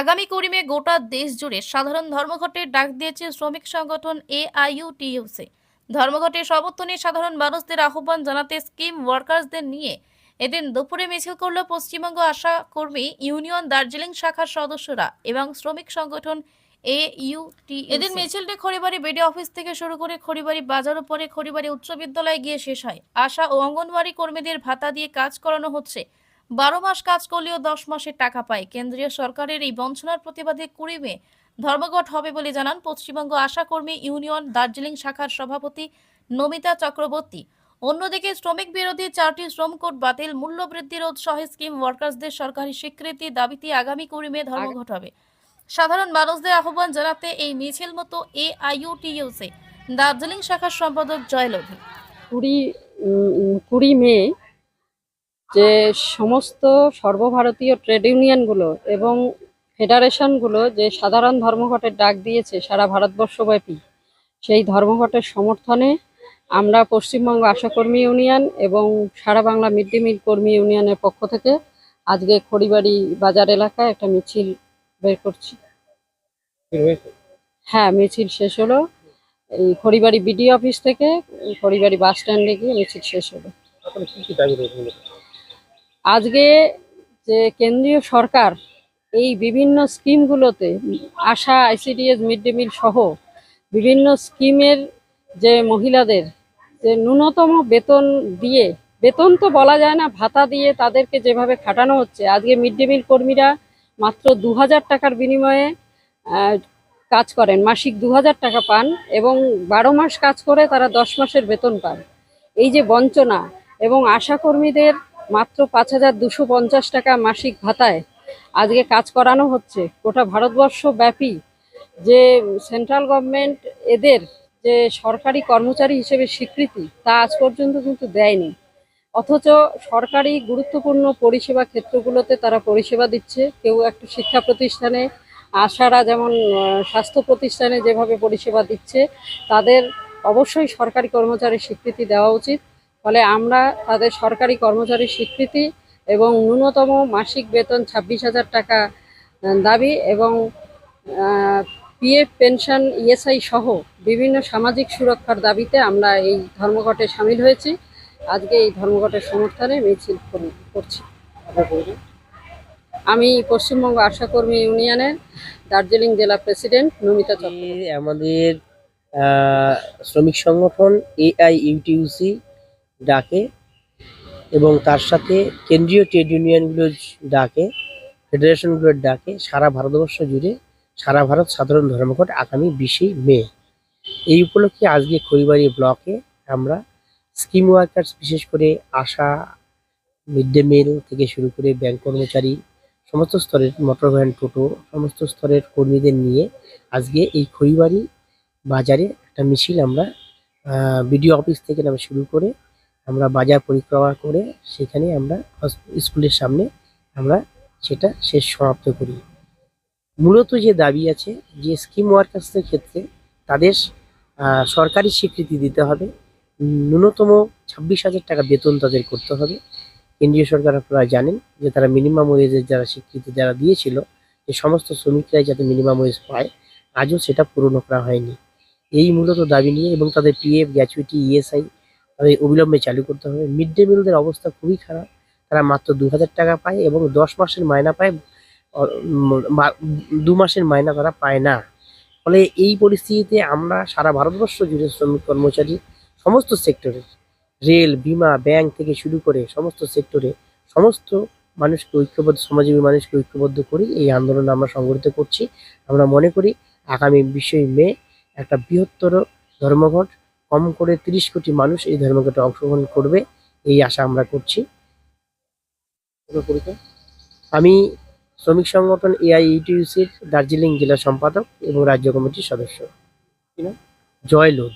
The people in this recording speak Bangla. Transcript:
আগামী করিমে গোটা দেশ জুড়ে সাধারণ ধর্মঘটের ডাক দিয়েছে শ্রমিক সংগঠন এআইইউটিইউসি। ধর্মঘটের সমর্থনে সাধারণ মানুষদের আহ্বান জানাতে স্কিম ওয়ার্কার্সদের নিয়ে এদিন দুপুরে মিছিল করল পশ্চিমবঙ্গ আশা কর্মী ইউনিয়ন দার্জিলিং শাখার সদস্যরা এবং শ্রমিক সংগঠন এইউটি এদিন মিছিলটি খড়িবাড়ি বিডি অফিস থেকে শুরু করে খড়িবাড়ি বাজার পরে খড়িবাড়ি উচ্চ বিদ্যালয়ে গিয়ে শেষ হয়। আশা ও অঙ্গনওয়াড়ি কর্মীদের ভাতা দিয়ে কাজ করানো হচ্ছে। বারো মাস কাজ করলেও দশ মাসের টাকা পায়। কেন্দ্রীয় সরকারের এই বঞ্চনার প্রতিবাদে কুড়ি মে ধর্মঘট হবে বলে জানান পশ্চিমবঙ্গ আশা কর্মী ইউনিয়ন দার্জিলিং শাখার সভাপতি নমিতা চক্রবর্তী। অন্যদিকে শ্রমিক বিরোধী চারটি শ্রম কোড বাতিল, মূল্য বৃদ্ধি রোধ সহ স্কিম ওয়ার্কার্সদের সরকারি স্বীকৃতি দাবিতে আগামী কুড়ি মে ধর্মঘট হবে। সাধারণ মানুষদের আহ্বান জানাতে এই মিছিল মতো এ এআইইউটিইউসি দার্জিলিং শাখার সম্পাদক জয়লভী। কুড়ি কুড়ি মে যে সমস্ত সর্বভারতীয় ট্রেড ইউনিয়নগুলো এবং ফেডারেশনগুলো যে সাধারণ ধর্মঘটের ডাক দিয়েছে সারা ভারতবর্ষব্যাপী, সেই ধর্মঘটের সমর্থনে আমরা পশ্চিমবঙ্গ আশাকর্মী ইউনিয়ন এবং সারা বাংলা মিড ডে মিল কর্মী ইউনিয়নের পক্ষ থেকে আজকে খড়িবাড়ি বাজার এলাকায় একটা মিছিল বের করছি। হ্যাঁ মিছিল শেষ হলো। এই খড়িবাড়ি বিডি অফিস থেকে খড়িবাড়ি বাস স্ট্যান্ডে গিয়ে মিছিল শেষ হলো। আজকে যে কেন্দ্রীয় সরকার এই বিভিন্ন স্কিমগুলোতে ASHA, ICDS, mid day meal সহ বিভিন্ন স্কিমের যে মহিলাদের যে ন্যূনতম বেতন দিয়ে, বেতন তো বলা যায় না, ভাতা দিয়ে তাদেরকে যেভাবে খাটানো হচ্ছে, আজকে মিড ডে মিল কর্মীরা মাত্র দু হাজার টাকার বিনিময়ে কাজ করেন, মাসিক দু হাজার টাকা পান এবং বারো মাস কাজ করে তারা দশ মাসের বেতন পান। এই যে বঞ্চনা এবং আশা কর্মীদের মাত্র পাঁচ হাজার দুশো পঞ্চাশ টাকা মাসিক ভাতায় আজকে কাজ করানো হচ্ছে। গোটা ভারতবর্ষ ব্যাপী যে সেন্ট্রাল গভর্নমেন্ট এদের যে সরকারি কর্মচারী হিসেবে স্বীকৃতি, তা আজ পর্যন্ত কিন্তু দেয়নি। অথচ সরকারি গুরুত্বপূর্ণ পরিষেবা ক্ষেত্রগুলোতে তারা পরিষেবা দিচ্ছে। কেউ একটা শিক্ষা প্রতিষ্ঠানে, আশারা যেমন স্বাস্থ্য প্রতিষ্ঠানে যেভাবে পরিষেবা দিচ্ছে, তাদের অবশ্যই সরকারি কর্মচারীর স্বীকৃতি দেওয়া উচিত। ফলে আমরা তাদের সরকারি কর্মচারীর স্বীকৃতি এবং ন্যূনতম মাসিক বেতন ছাব্বিশ হাজার টাকা দাবি এবং পিএফ, পেনশন, ইএসআই সহ বিভিন্ন সামাজিক সুরক্ষার দাবিতে আমরা এই ধর্মঘটে সামিল হয়েছি। আজকে এই ধর্মঘটের সমর্থনে মিছিল করছি। আমি পশ্চিমবঙ্গ আশাকর্মী ইউনিয়নের দার্জিলিং জেলা প্রেসিডেন্ট নমিতা চক্রবর্তী। আমাদের শ্রমিক সংগঠন এআইইউটিউসি ডাকে এবং তার সাথে কেন্দ্রীয় ট্রেড ইউনিয়নগুলোর ডাকে ফেডারেশনগুলোর ডাকে সারা ভারতবর্ষ জুড়ে, সারা ভারত সাধারণ ধর্মঘট আগামী বিশে মে। এই উপলক্ষে আজকে খড়িবাড়ি ব্লকে আমরা স্কিম ওয়ার্কার্স, বিশেষ করে আশা, মিড ডে মিল থেকে শুরু করে ব্যাংক কর্মচারী, সমস্ত স্তরের মোটর ভ্যান, টোটো, সমস্ত স্তরের কর্মীদের নিয়ে আজকে এই খড়িবাড়ি বাজারে একটা মিছিল আমরা বিডিও অফিস থেকে নামে শুরু করে আমরা বাজার পরিক্রমা করে সেখানে আমরা স্কুলের সামনে আমরা সেটা শেষ সমাপ্ত করি। মূলত যে দাবি আছে যে স্কিম ওয়ার্কার্সদের ক্ষেত্রে তাদের সরকারি স্বীকৃতি দিতে হবে। ন্যূনতম ছাব্বিশ হাজার টাকা বেতন তাদের করতে হবে। কেন্দ্রীয় সরকার আপনারা জানেন যে তারা মিনিমাম ওয়েজের যারা স্বীকৃতি যারা দিয়েছিল যে সমস্ত শ্রমিকরাই যাতে মিনিমাম ওয়েজ পায়, আজও সেটা পূরণ করা হয়নি। এই মূলত দাবি নিয়ে এবং তাদের পিএফ গ্র্যাচুইটি ইএসআই তাদের অবিলম্বে চালু করতে হবে। মিড ডে মিলদের অবস্থা খুবই খারাপ। তারা মাত্র দু হাজার টাকা পায় এবং দশ মাসের মায়না পায় দু মাসের মায়না তারা পায় না। ফলে এই পরিস্থিতিতে আমরা সারা ভারতবর্ষ জুড়ে শ্রমিক কর্মচারী সমস্ত সেক্টরের রেল, বিমা, ব্যাংক থেকে শুরু করে সমস্ত সেক্টরে সমস্ত মানুষকে ঐক্যবদ্ধ সমাজীবী মানুষকে ঐক্যবদ্ধ করি এই আন্দোলন আমরা সংগঠিত করছি। আমরা মনে করি আগামী বিশই মে একটা বৃহত্তর ধর্মঘট কম করে তিরিশ কোটি মানুষ এই ধর্মঘটে অংশগ্রহণ করবে, এই আশা আমরা করছি। আমি শ্রমিক সংগঠন এআই এআইইটিউসির দার্জিলিং জেলা সম্পাদক এবং রাজ্য কমিটির সদস্য। জয় লোধ।